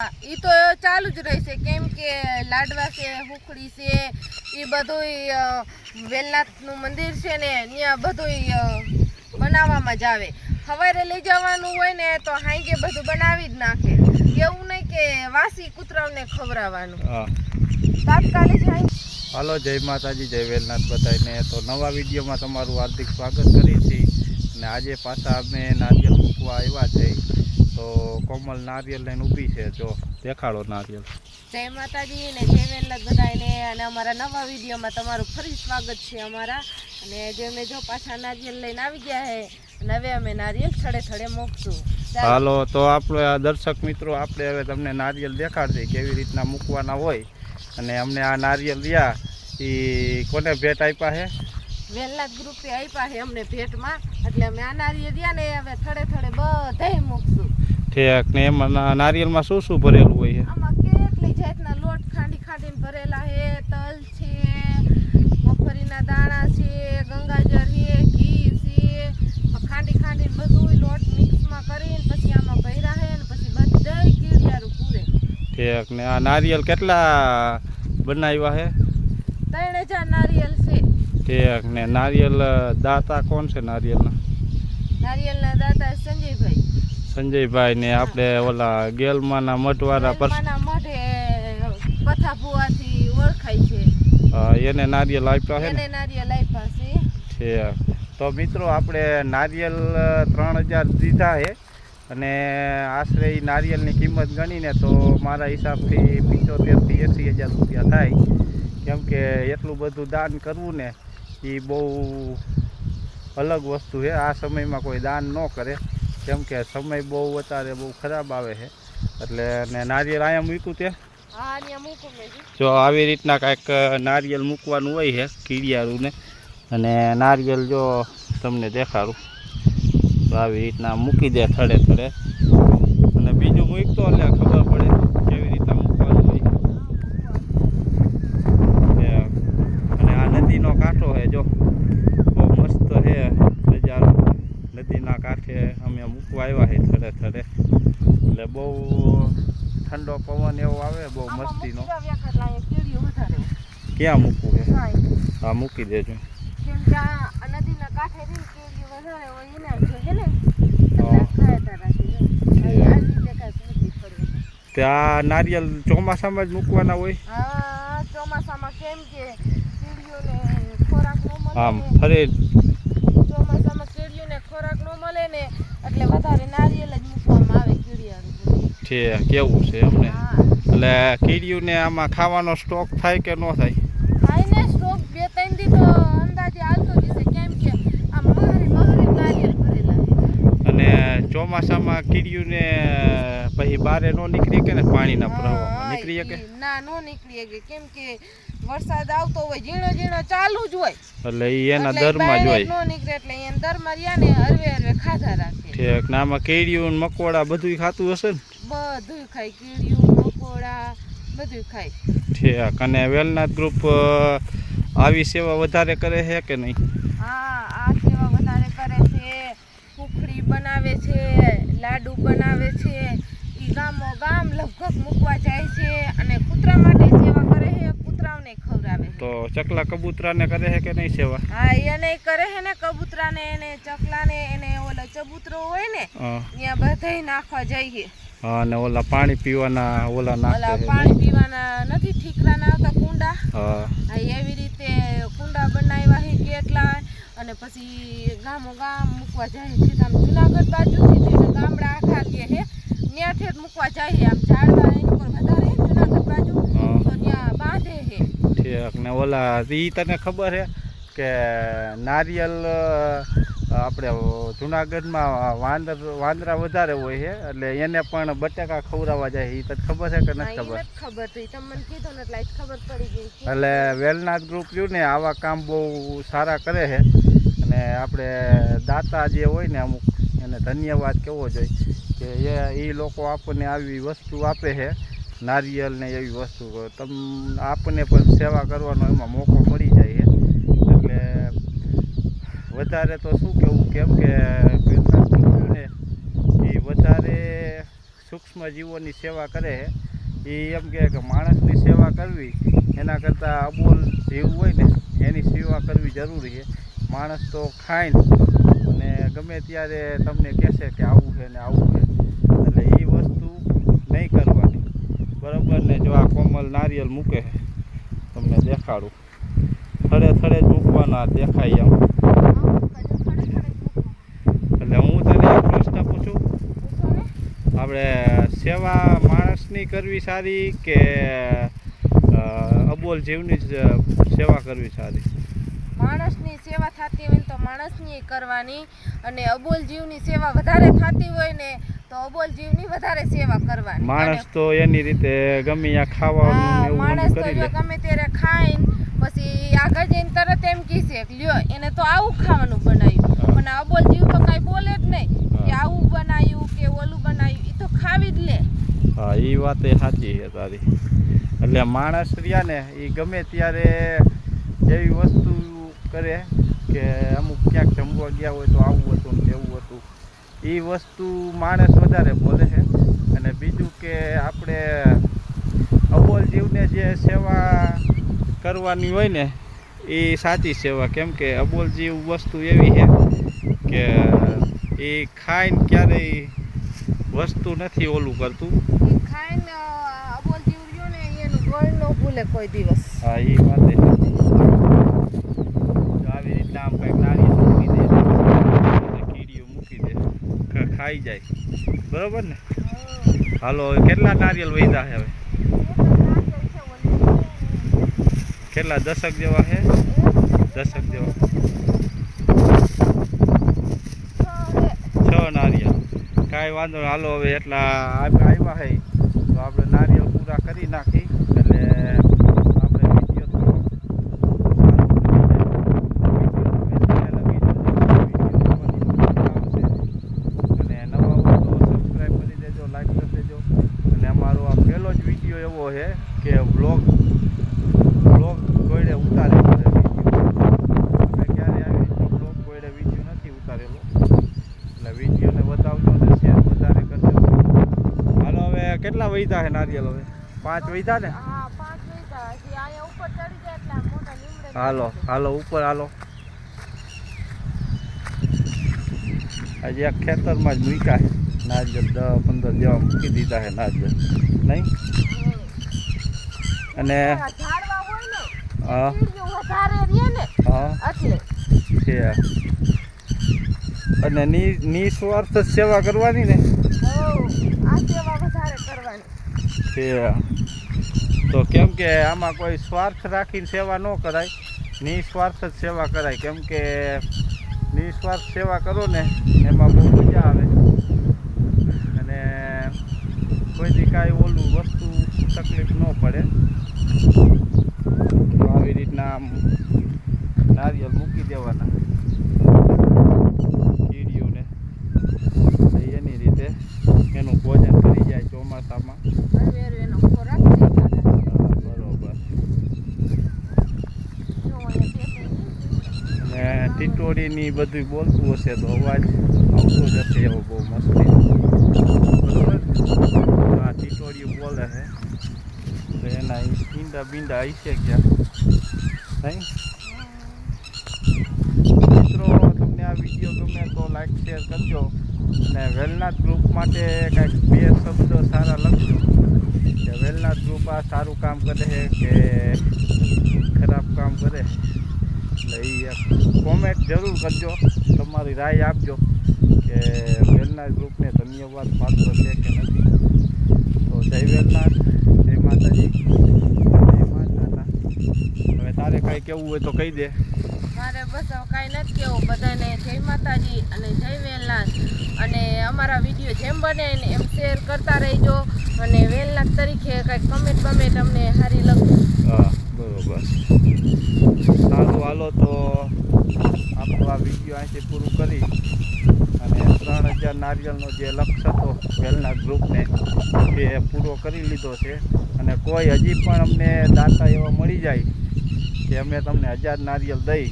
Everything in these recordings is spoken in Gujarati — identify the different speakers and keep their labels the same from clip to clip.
Speaker 1: એ તો ચાલુ જ રહેશે. કેમ કે લાડવા છે હુખડી છે એ બધુંય વેલનાથનું મંદિર છે ને ત્યાં બધુંય બનાવવામાં જ આવે. સવારે લઈ જવાનું હોય ને તો હાંગે બધું બનાવી જ નાખે. એવું નહીં કે વાસી કૂતરાઓને ખવડાવવાનું. તાત્કાલિક
Speaker 2: હાલો જય માતાજી જય વેલનાથ બધાને તો નવા વિડીયોમાં તમારું હાર્દિક સ્વાગત કરી છે અને આજે પાછા અમે નારિયેલ મૂકવા આવ્યા છે. તો કોમલ નારિયેલ લઈને ઊભી છે જો દેખાડો નારિયેલ.
Speaker 1: જય માતાજી ને જય વેલનાથ બધાને અને અમારા નવા વિડીયોમાં તમારું ફરી સ્વાગત છે અમારા. અને જે અમે જો પાછા નારિયેલ લઈને આવી ગયા છે અને હવે અમે નારિયેલ થડે થડે મૂકશું. ચાલો.
Speaker 2: હાલો તો આપણે આ દર્શક મિત્રો આપણે હવે તમને નારિયેલ દેખાડશે કેવી રીતના મૂકવાના હોય. અને અમને આ નારિયેલ રહ્યા એ કોને ભેટ આપ્યા છે
Speaker 1: વેલનાથ ગ્રુપે આપ્યા છે અમને ભેટમાં. એટલે અમે આ નારિયેળ ને હવે થડે થડે બધાય મૂકશું.
Speaker 2: ઠેક ને એમાં નારિયેળમાં શું શું ભરેલું હોય છે?
Speaker 1: આમાં કેટલી જાતના લોટ ખાંડી ખાંડીને ભરેલા છે તલ છે મગફળીના દાણા છે ગંગાજળ છે ઘી છે. ખાંડી ખાંડીને બધું લોટ મિક્સમાં કરીને પછી આમાં ભર્યા છે ને પછી બધાય કીડિયારું પૂરે.
Speaker 2: ઠેક ને આ નારિયેળ કેટલા બનાવ્યા છે?
Speaker 1: ત્રણ હજાર નારિયેલ
Speaker 2: ઠેક ને નારિયેલ દાતા કોણ છે નારિયેલના?
Speaker 1: નારિયેલના દાતા સંજયભાઈ.
Speaker 2: સંજયભાઈ ને આપણે ઓલા ગેલમાના મઠવાળા પર
Speaker 1: મોઢે ભુવાથી ઓળખાય છે.
Speaker 2: એને નારિયેલ આપ્યા છે
Speaker 1: એને નારિયેલ આપ્યા છે.
Speaker 2: છે તો મિત્રો આપણે નારિયેલ ત્રણ હજાર દીધા છે અને આશરે એ નારિયેલની કિંમત ગણીને તો મારા હિસાબથી પંચોતેરથી એંસી હજાર રૂપિયા થાય. કેમ કે એટલું બધું દાન કરવું ને એ બહુ અલગ વસ્તુ છે. આ સમયમાં કોઈ દાન ન કરે. કેમ કે સમય બહુ અત્યારે બહુ ખરાબ આવે છે. એટલે ને નારિયેળ અહીંયા મૂક્યું તે.
Speaker 1: જી.
Speaker 2: આવી રીતના કાંઈક નારિયેળ મૂકવાનું હોય છે કીડિયારું અને નારિયેળ જો તમને દેખાડું. તો આવી રીતના મૂકી દે થડે થડે અને બીજું મૂકતો એટલે ખબર પડે કેવી રીતના મૂકવાનું હોય એ, અને આ નદીનો કાંઠો છે જો બહુ મસ્ત છે નજારો નદીના કાંઠે અમે મૂકવા આવ્યા છે થડે થડે એટલે બહુ ઠંડો પવન એવો આવે બહુ
Speaker 1: આમાં
Speaker 2: મસ્તીનો
Speaker 1: મૂકી દઉં એકલા અહીંયા કીડીઓ વધારે હોય.
Speaker 2: ક્યાં મૂકવું છે?
Speaker 1: હા,
Speaker 2: મૂકી દેજો.
Speaker 1: કેમ કે આ નદીના કાંઠે રહી ને વધારે હોય એના છે ને એટલે
Speaker 2: હા.
Speaker 1: ખાયતા રાખી દઉં.
Speaker 2: એ.
Speaker 1: આ રીતે કાંઈક નથી પડવું.
Speaker 2: તે આ નારિયેલ ચોમાસામાં જ મૂકવાના હોય?
Speaker 1: હા ચોમાસામાં કેમ કે કીડીઓને ખોરાક ન મળે.
Speaker 2: આમ ફરે.
Speaker 1: ચોમાસામાં કીડીઓને ખોરાક ન મળે ને એટલે વધારે નારિયેલ જ મૂકવામાં આવે કીડિયાનું
Speaker 2: છે કેવું છે
Speaker 1: એમને?
Speaker 2: એટલે કીડીયુંને આમાં ખાવાનો સ્ટોક થાય કે ન થાય
Speaker 1: ને સ્ટોક બે ત્રણ દી તો અંદાજે હાલતો જ હશે કેમ કે આ મહારી મહારી નારિયેલ ભરેલા છે
Speaker 2: ચોમાસામાં કીડીયુંને પછી બારે ન નીકળી કે ને પાણીના પ્રવાહમાં નીકળી
Speaker 1: કે? ના નો નીકળી કે. કેમ કે વરસાદ આવતો હોય ઝીણો ઝીણો ચાલુ જ હોય.
Speaker 2: એટલે એના દરમાં જ હોય.
Speaker 1: નો નીકળે એટલે એના દરમાં રહ્યા ને હરવે હરવે ખાધા રાખે.
Speaker 2: ઠેક ના આમાં કીડિયું ને મકોડા બધું ખાતું હશે ને?
Speaker 1: બધું ખાય કીડિયું મકોડા બધું ખાય.
Speaker 2: ઠેક અને વેલનાથ ગ્રુપ આવી સેવા વધારે કરે છે કે નહીં?
Speaker 1: હા આ સેવા વધારે કરે છે કુખડી બનાવે છે લાડુ બનાવે છે એ ગામો ગામ લગભગ મૂકવા જાય છે અને કૂતરા માટે સેવા કરે છે કૂતરાઓને ખવડાવે
Speaker 2: તો ચકલા કબૂતરાને કરે છે કે નહીં સેવા?
Speaker 1: હા એને કરે છે ને કબૂતરાને એને ચકલાને એને ઓલો ચબૂતરો હોય ને ત્યાં બધાય નાખવા જઈએ.
Speaker 2: હા, અને ઓલા પાણી પીવાના ઓલા નાખે
Speaker 1: પાણી પીવાના નથી ઠીકરાના હતા કુંડા.
Speaker 2: હા.
Speaker 1: એવી રીતે કુંડા બનાવ્યા છે કેટલા અને પછી ગામો ગામ મૂકવા જાય છે. આમ જુનાગઢ બાજુથી થઈને ગામડા આખા કે છે ત્યાંથી જ મૂકવા જાય આમ ઝાડવા એની પર વધારે જુનાગઢ બાજુ. તો ત્યાં બાંધે છે.
Speaker 2: ઠીક. ને ઓલા ઈ તને ખબર છે કે નારિયેલ આપણે જુનાગઢમાં વાંદર વાંદરા વધારે હોય છે એટલે એને પણ બટાકા ખવડાવવા જાય એ તને ખબર છે કે નથી ખબર?
Speaker 1: ખબર તો ઈ તમે મને કીધું ને એટલે ખબર પડી ગઈ.
Speaker 2: એટલે વેલનાથ ગ્રુપ રહ્યું ને આવા કામ બહુ સારા કરે છે અને આપણે દાતા જે હોય ને અમુક, એને ધન્યવાદ કહેવો જોઈએ કે એ એ લોકો આપણને આવી વસ્તુ આપે છે, નારિયેલ ને એવી વસ્તુ. તમ આપણને પણ સેવા કરવાનો એમાં મોકો મળી જાય છે. એટલે વધારે તો શું કહેવું કેમ કે ને એ વધારે સૂક્ષ્મ જીવોની સેવા કરે છે. એ એમ કે માણસની સેવા કરવી, એના કરતાં અબોલ જીવ હોય ને, એની સેવા કરવી જરૂરી છે. માણસ તો ખાય અને ગમે ત્યારે તમને કહેશે કે આવું છે ને આવું છે, એટલે એ વસ્તુ નહીં કરવાની. બરાબર ને જો આ કોમલ નારિયેલ મૂકે તમને દેખાડું. થડે થડે જ મૂકવાના દેખાય એમ. એટલે હું તને એક પ્રશ્ન પૂછું? આપણે સેવા માણસની કરવી સારી કે અબોલ જીવની જ સેવા કરવી સારી?
Speaker 1: માણસની સેવા થતી હોય ને તો માણસની કરવાની અને અબોલ જીવની સેવા વધારે થતી હોય ને તો અબોલ જીવની વધારે સેવા કરવાની.
Speaker 2: માણસ તો એની રીતે ગમે ત્યાં ખાવાનું
Speaker 1: માણસ તો જો ગમે ત્યારે ખાય પછી આગળ જઈને તરત એમ કહેશે કે લ્યો એને તો આવું ખાવાનું બનાવ્યું. પણ અબોલ જીવ તો કાંઈ બોલે જ નહીં કે આવું બનાવ્યું કે ઓલું બનાવ્યું એ તો ખાવી જ લે.
Speaker 2: હા એ વાત એ સાચી છે તારી. એટલે માણસ રહ્યા ને એ ગમે ત્યારે જેવી વસ્તુ કરે કે અમુક ક્યાંક જમવા ગયા હોય તો આવું હતું ને તેવું હતું. એ વસ્તુ માણસ વધારે બોલે છે. અને બીજું કે આપણે અબોલ જીવને જે સેવા કરવાની હોય ને એ સાચી સેવા. કેમ કે અબોલ જીવ વસ્તુ એવી છે કે એ ખાઈને ક્યારેય વસ્તુ નથી ઓલું કરતું.
Speaker 1: ખાઈને અબોલ જીવ રહ્યો ને એનું ગળ ન ભૂલે કોઈ દિવસ.
Speaker 2: હા એ વાત આવી રીતના આમ કંઈક નાળી મૂકી દે કીડીઓ મૂકી દે. ખાઈ જાય. બરોબર ને? હાલો કેટલા નારિયેળ વૈદા છે હવે? કેટલા દશક જેવા છે? દશક જેવા. છ નારિયેળ કાંઈ વાંધો હાલો, હવે એટલા આવ્યા છે. તો આપણે નારિયેળ પૂરા કરી નાખી. એટલે આપણે વીડિયો થોડો સારો બની જાય. અને નવા હોય તો સબસ્ક્રાઈબ કરી દેજો લાઈક કરી દેજો અને અમારો આ પહેલો જ વીડિયો એવો છે કે વ્લોગ વ્લોગ કોઈને ઉતારે અમે ક્યારે આવી રીતનો વ્લોગ કોઈને વીડિયો નથી ઉતારેલો એટલે વિડીયોને બતાવજો અને શેર વધારે કરજો હાલો હવે કેટલા વૈધા છે નારિયેલ હવે? પાંચ વૈધા ને?
Speaker 1: હજી
Speaker 2: હાલો હાલો ઉપર હાલો. આજે આ ખેતરમાં જ મૂક્યા છે. નારિયેલ દસ પંદર જેવા મૂકી દીધા છે નારિયેલ. નહીં? અને હા. હા. છે. અને ની નિસ્વાર્થ સેવા કરવાની ને? તો કેમ કે આમાં કોઈ સ્વાર્થ રાખીને સેવા ન કરાય. નિસ્વાર્થ જ સેવા કરાય. કેમ કે નિસ્વાર્થ સેવા કરો ને એમાં બહુ મજા આવે અને કોઈથી કાંઈ ઓલું વસ્તુ તકલીફ ન પડે તો આવી રીતના આમ નારિયેળ મૂકી દેવાના કીડીઓને તો એની રીતે એનું ભોજન કરી જાય ચોમાસામાં
Speaker 1: હરવે હરવે એનો ખોરાક દેખાડે.
Speaker 2: હા, બરોબર
Speaker 1: જો અહીંયા પેટે
Speaker 2: અને ટીટોડીની બધું બોલતું હશે તો અવાજ આવતો જ હશે એવો બહુ મસ્તી. બરોબર? હા ટીટોડીઓ બોલે છે. તો એના ઈ ઈંડા બીંડા હશે ક્યાં? નહીં? મિત્રો, તમને આ વીડિયો ગમે તો લાઈક શેર કરજો. અને વેલનાથ ગ્રુપ માટે કાંઈક બે શબ્દ સારા લખજો. કે વેલનાથ ગ્રુપ આ સારું કામ કરે છે કે ખરાબ કામ કરે એટલે એ એક કોમેન્ટ જરૂર કરજો. તમારી રાય આપજો કે વેલનાથ ગ્રુપને ધન્યવાદ પાત્ર છે કે નથી. તો જય વેલનાથ જય માતાજી. જય માતા હવે તારે કાંઈ કહેવું હોય તો કહી દે.
Speaker 1: મારે બસ કાંઈ નથી કહેવું. બધાને જય માતાજી અને જય વેલનાથ અને અમારા વીડિયો જેમ બને એમ શેર કરતા રહેજો. અને વેલનાથ તરીકે કાંઈક કમેન્ટ કમેન્ટ અમને સારી લખજો
Speaker 2: બરોબર. સારું હાલો તો આપણું આ વીડિયો અહીંથી પૂરું કરી અને ત્રણ હજાર નારિયેળનો જે લક્ષ્ય હતો વેલનાથ ગ્રુપને એ પૂરો કરી લીધો છે. અને કોઈ હજી પણ અમને દાતા એવા મળી જાય કે અમે તમને હજાર નારિયેળ દઈ,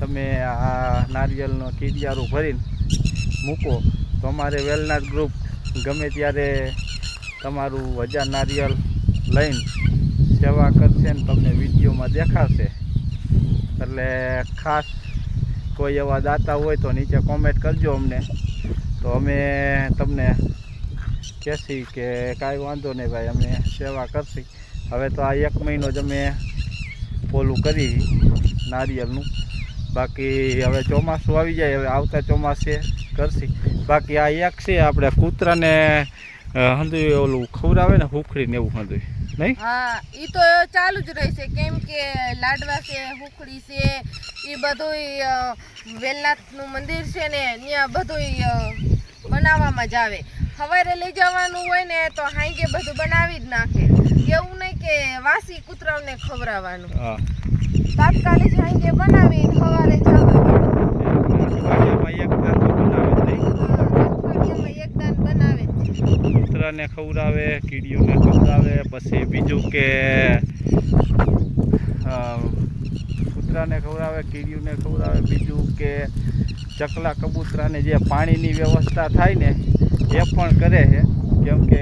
Speaker 2: તમે આ નારિયેળનો કીડિયારું ભરીને મૂકો. તો અમારે વેલનાથ ગ્રુપ ગમે ત્યારે તમારું હજાર નારિયેલ લઈને સેવા કરશે ને તમને વિડીયોમાં દેખાશે. એટલે ખાસ કોઈ એવા દાતા હોય તો નીચે કોમેન્ટ કરજો અમને. તો અમે તમને કહેશી કે કાંઈ વાંધો નહીં ભાઈ, અમે સેવા કરશી. હવે તો આ એક મહિનો જ અમે પોલું કરી નારિયેળનું. બાકી હવે ચોમાસું આવી જાય, હવે આવતા ચોમાસે કરશી. બાકી આ એક છે, આપણે કૂતરાને હંધું ઓલું ખવડાવે ને, હુખડીને એવું હંધું નહીં?
Speaker 1: હા એ તો ચાલુ જ રહેશે. કેમ કે લાડવા છે હુખડી છે એ બધું વેલનાથનું મંદિર છે ને ત્યાં બધું બનાવવામાં જ આવે. સવારે લઈ જવાનું હોય ને તો હાંગે બધું બનાવી જ નાખે. એવું નહીં કે વાસી કૂતરાઓને ખવડાવવાનું. તાત્કાલિક હાંગે બનાવી સવારે જવાનું
Speaker 2: અઠવાડિયામાં એક દાંતો બનાવે જ નહીં
Speaker 1: અઠવાડિયામાં એક દાન બનાવે જ છે.
Speaker 2: કૂતરાને ખવડાવે, કીડીઓને ખવડાવે, પછી બીજું કે કૂતરાને ખવડાવે, કીડીઓને ખવડાવે, બીજું કે ચકલા કબૂતરાને જે પાણીની વ્યવસ્થા થાય ને, એ પણ કરે છે. કેમ કે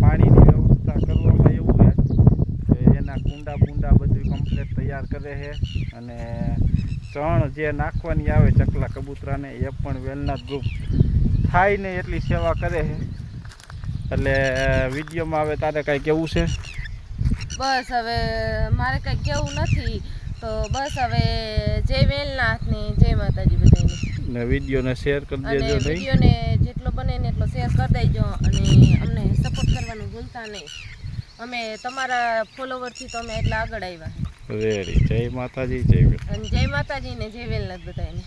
Speaker 2: પાણીની વ્યવસ્થા કરવામાં એવું છે કે એના કુંડા બુંડા બધું કમ્પ્લેટ તૈયાર કરે છે અને ચણ જે નાખવાની આવે ચકલા કબૂતરાને, એ પણ વેલના ગ્રુપ થાય ને એટલી સેવા કરે છે. એટલે વિડીયોમાં હવે તારે કાંઈ કેવું છે?
Speaker 1: બસ હવે મારે કંઈ કેવું નથી. તો બસ હવે જય વેલનાથ ને જય માતાજી બધાને.
Speaker 2: ને વિડીયોને શેર કરી દેજો નહીં.
Speaker 1: વિડીયોને જેટલો બને ને એટલો શેર કરી દેજો અને અમને સપોર્ટ કરવાનું ભૂલતા નહીં. અમે તમારા ફોલોવરથી તો અમે એટલા આગળ આવ્યા.
Speaker 2: વેરી જય માતાજી જય
Speaker 1: અને જય માતાજી ને જય વેલનાથ બધાને.